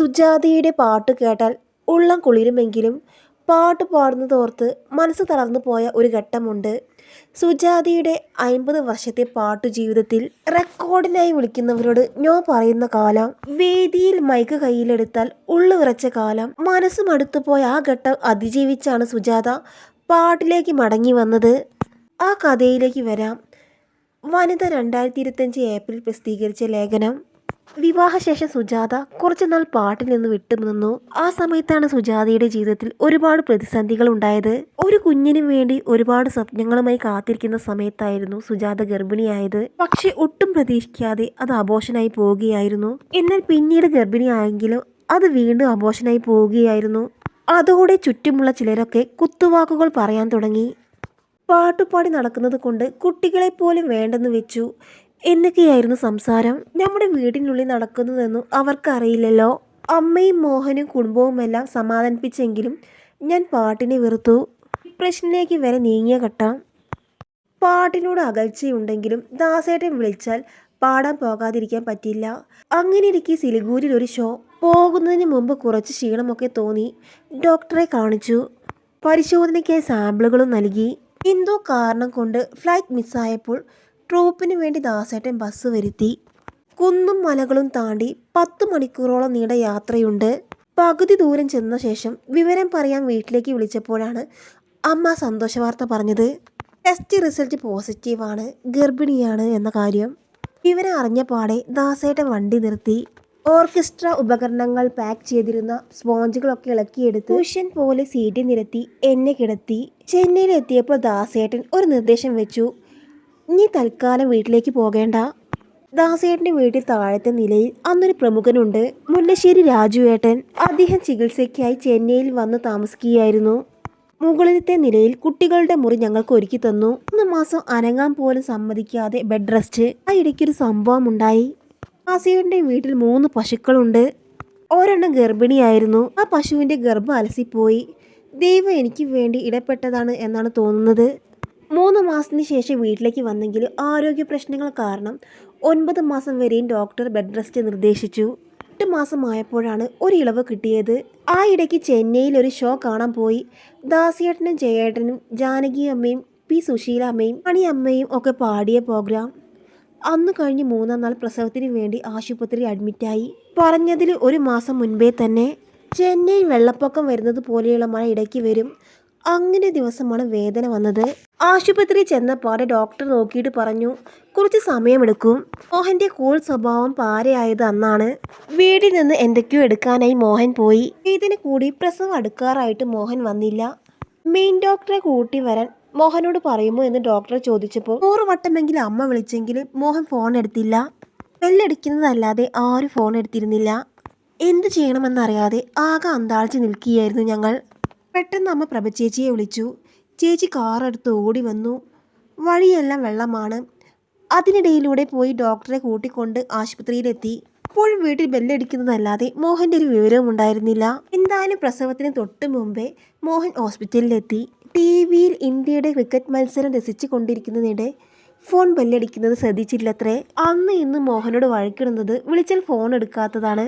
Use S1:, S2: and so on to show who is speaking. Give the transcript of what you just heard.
S1: സുജാതയുടെ പാട്ട് കേട്ടാൽ ഉള്ളം കുളിരുമെങ്കിലും പാട്ട് പാടുന്നതോർത്ത് മനസ്സ് തളർന്നു പോയ ഒരു ഘട്ടമുണ്ട്. സുജാതയുടെ അൻപത് വർഷത്തെ പാട്ടു ജീവിതത്തിൽ റെക്കോർഡിനായി വിളിക്കുന്നവരോട് നോ പറയുന്ന കാലം വേദിയിൽ മൈക്ക് കയ്യിലെടുത്താൽ ഉള്ളു വിറച്ച കാലം മനസ്സ് മടുത്തുപോയ ആ ഘട്ടം അതിജീവിച്ചാണ് സുജാത പാട്ടിലേക്ക് മടങ്ങി വന്നത്. ആ കഥയിലേക്ക് വരാം. വനിത രണ്ടായിരത്തി ഇരുപത്തഞ്ച് ഏപ്രിൽ പ്രസിദ്ധീകരിച്ച ലേഖനം. വിവാഹശേഷം സുജാത കുറച്ചുനാൾ പാട്ടിൽ നിന്ന് വിട്ടുനിന്നു. ആ സമയത്താണ് സുജാതയുടെ ജീവിതത്തിൽ ഒരുപാട് പ്രതിസന്ധികൾ ഉണ്ടായത്. ഒരു കുഞ്ഞിനു വേണ്ടി ഒരുപാട് സ്വപ്നങ്ങളുമായി കാത്തിരിക്കുന്ന സമയത്തായിരുന്നു സുജാത ഗർഭിണിയായത്. പക്ഷെ ഒട്ടും പ്രതീക്ഷിക്കാതെ അത് അബോഷനായി പോവുകയായിരുന്നു. എന്നാൽ പിന്നീട് ഗർഭിണിയായെങ്കിലും അത് വീണ്ടും അബോഷനായി പോവുകയായിരുന്നു. അതോടെ ചുറ്റുമുള്ള ചിലരൊക്കെ കുത്തുവാക്കുകൾ പറയാൻ തുടങ്ങി. പാട്ടുപാടി നടക്കുന്നത് കൊണ്ട് കുട്ടികളെ പോലും വേണ്ടെന്ന് വെച്ചു. എന്നൊക്കെയായിരുന്നു സംസാരം. നമ്മുടെ വീടിനുള്ളിൽ നടക്കുന്നതെന്നും അവർക്കറിയില്ലല്ലോ. അമ്മയും മോഹനും കുടുംബവുമെല്ലാം സമാധാനിപ്പിച്ചെങ്കിലും ഞാൻ പാട്ടിനെ വെറുത്തു. ഡിപ്രഷനിലേക്ക് വരെ നീങ്ങിയ ഘട്ടം. പാട്ടിനോട് അകൽച്ചയുണ്ടെങ്കിലും ദാസേട്ടൻ വിളിച്ചാൽ പാടാൻ പോകാതിരിക്കാൻ പറ്റില്ല. അങ്ങനെ ഇരിക്കെ സിലിഗൂരിൽ ഒരു ഷോ. പോകുന്നതിന് മുമ്പ് കുറച്ച് ക്ഷീണമൊക്കെ തോന്നി. ഡോക്ടറെ കാണിച്ചു. പരിശോധനയ്ക്കായി സാമ്പിളുകളും നൽകി. എന്തോ കാരണം കൊണ്ട് ഫ്ലൈറ്റ് മിസ്സായപ്പോൾ ട്രൂപ്പിന് വേണ്ടി ദാസേട്ടൻ ബസ് വരുത്തി. കുന്നും മലകളും താണ്ടി പത്ത് മണിക്കൂറോളം നീണ്ട യാത്രയുണ്ട്. പകുതി ദൂരം ചെന്ന ശേഷം വിവരം പറയാൻ വീട്ടിലേക്ക് വിളിച്ചപ്പോഴാണ് അമ്മ സന്തോഷവാർത്ത പറഞ്ഞത്. ടെസ്റ്റ് റിസൾട്ട് പോസിറ്റീവാണ് ഗർഭിണിയാണ് എന്ന കാര്യം. വിവരം അറിഞ്ഞ പാടെ ദാസേട്ടൻ വണ്ടി നിർത്തി. ഓർക്കസ്ട്ര ഉപകരണങ്ങൾ പാക്ക് ചെയ്തിരുന്ന സ്പോഞ്ചുകളൊക്കെ ഇളക്കിയെടുത്ത് ട്യൂഷൻ പോലെ സീറ്റിൽ നിരത്തി എന്നെ കിടത്തി. ചെന്നൈയിൽ എത്തിയപ്പോൾ ദാസേട്ടൻ ഒരു നിർദ്ദേശം വെച്ചു. നീ തൽക്കാലം വീട്ടിലേക്ക് പോകേണ്ട. ദാസേട്ടന്റെ വീട്ടിൽ താഴത്തെ നിലയിൽ അന്നൊരു പ്രമുഖനുണ്ട്. മുല്ലശ്ശേരി രാജുവേട്ടൻ അദ്ദേഹം ചികിത്സയ്ക്കായി ചെന്നൈയിൽ വന്ന് താമസിക്കുകയായിരുന്നു. മുകളിലത്തെ നിലയിൽ കുട്ടികളുടെ മുറി ഞങ്ങൾക്ക് ഒരുക്കി തന്നു. മൂന്ന് മാസം അനങ്ങാൻ പോലും സമ്മതിക്കാതെ ബെഡ് റെസ്റ്റ്. ആ ഇടയ്ക്കൊരു സംഭവം ഉണ്ടായി. ദാസേട്ടന്റെ വീട്ടിൽ മൂന്ന് പശുക്കളുണ്ട്. ഒരെണ്ണം ഗർഭിണിയായിരുന്നു. ആ പശുവിന്റെ ഗർഭം അലസിപ്പോയി. ദൈവം എനിക്ക് വേണ്ടി ഇടപെട്ടതാണ് എന്നാണ് തോന്നുന്നത്. മൂന്ന് മാസത്തിന് ശേഷം വീട്ടിലേക്ക് വന്നെങ്കിലും ആരോഗ്യ പ്രശ്നങ്ങൾ കാരണം ഒൻപത് മാസം വരെയും ഡോക്ടർ ബെഡ് റെസ്റ്റ് നിർദ്ദേശിച്ചു. എട്ട് മാസമായപ്പോഴാണ് ഒരു ഇളവ് കിട്ടിയത്. ആ ഇടയ്ക്ക് ചെന്നൈയിൽ ഒരു ഷോ കാണാൻ പോയി. ദാസിയേട്ടനും ജയേട്ടനും ജാനകി അമ്മയും പി സുശീല അമ്മയും മണി അമ്മയും ഒക്കെ പാടിയ പ്രോഗ്രാം. അന്ന് കഴിഞ്ഞ് മൂന്നാം നാൾ പ്രസവത്തിന് വേണ്ടി ആശുപത്രി അഡ്മിറ്റായി പറഞ്ഞതിൽ ഒരു മാസം മുൻപേ തന്നെ ചെന്നൈയിൽ വെള്ളപ്പൊക്കം വരുന്നത് പോലെയുള്ള മഴ ഇടയ്ക്ക് വരും. അങ്ങനെ ദിവസമാണ് വേദന വന്നത്. ആശുപത്രി ചെന്നപാടെ ഡോക്ടർ നോക്കിയിട്ട് പറഞ്ഞു കുറച്ച് സമയമെടുക്കും. മോഹന്റെ കൂൾ സ്വഭാവം പാരയായത് അന്നാണ്. വീട്ടിൽ നിന്ന് എന്തൊക്കെയോ എടുക്കാനായി മോഹൻ പോയി. ഇതിന് കൂടി പ്രസവം അടുക്കാറായിട്ട് മോഹൻ വന്നില്ല. മെയിൻ ഡോക്ടറെ കൂട്ടി വരാൻ മോഹനോട് പറയുമോ എന്ന് ഡോക്ടർ ചോദിച്ചപ്പോൾ നൂറ് വട്ടമെങ്കിലും അമ്മ വിളിച്ചെങ്കിലും മോഹൻ ഫോൺ എടുത്തില്ല. ബെല്ലടിക്കുന്നതല്ലാതെ ആരും ഫോൺ എടുത്തിരുന്നില്ല. എന്ത് ചെയ്യണമെന്നറിയാതെ ആകെ അന്താളിച്ച് നിൽക്കുകയായിരുന്നു ഞങ്ങൾ. പെട്ടെന്ന് അമ്മ പ്രഭചേച്ചിയെ വിളിച്ചു. ചേച്ചി കാറെടുത്ത് ഓടി വന്നു. വഴിയെല്ലാം വെള്ളമാണ്. അതിനിടയിലൂടെ പോയി ഡോക്ടറെ കൂട്ടിക്കൊണ്ട് ആശുപത്രിയിലെത്തി. അപ്പോഴും വീട്ടിൽ ബെല്ലടിക്കുന്നതല്ലാതെ മോഹന്റെ ഒരു വിവരവും ഉണ്ടായിരുന്നില്ല. എന്തായാലും പ്രസവത്തിന് തൊട്ട് മുമ്പേ മോഹൻ ഹോസ്പിറ്റലിലെത്തി ടി വിയിൽ ഇന്ത്യയുടെ ക്രിക്കറ്റ് മത്സരം രസിച്ചു കൊണ്ടിരിക്കുന്നതിനിടെ ഫോൺ ബെല്ലടിക്കുന്നത് ശ്രദ്ധിച്ചില്ലത്രേ. അന്ന് ഇന്ന് മോഹനോട് വഴക്കിടുന്നത് വിളിച്ചാൽ ഫോൺ എടുക്കാത്തതാണ്.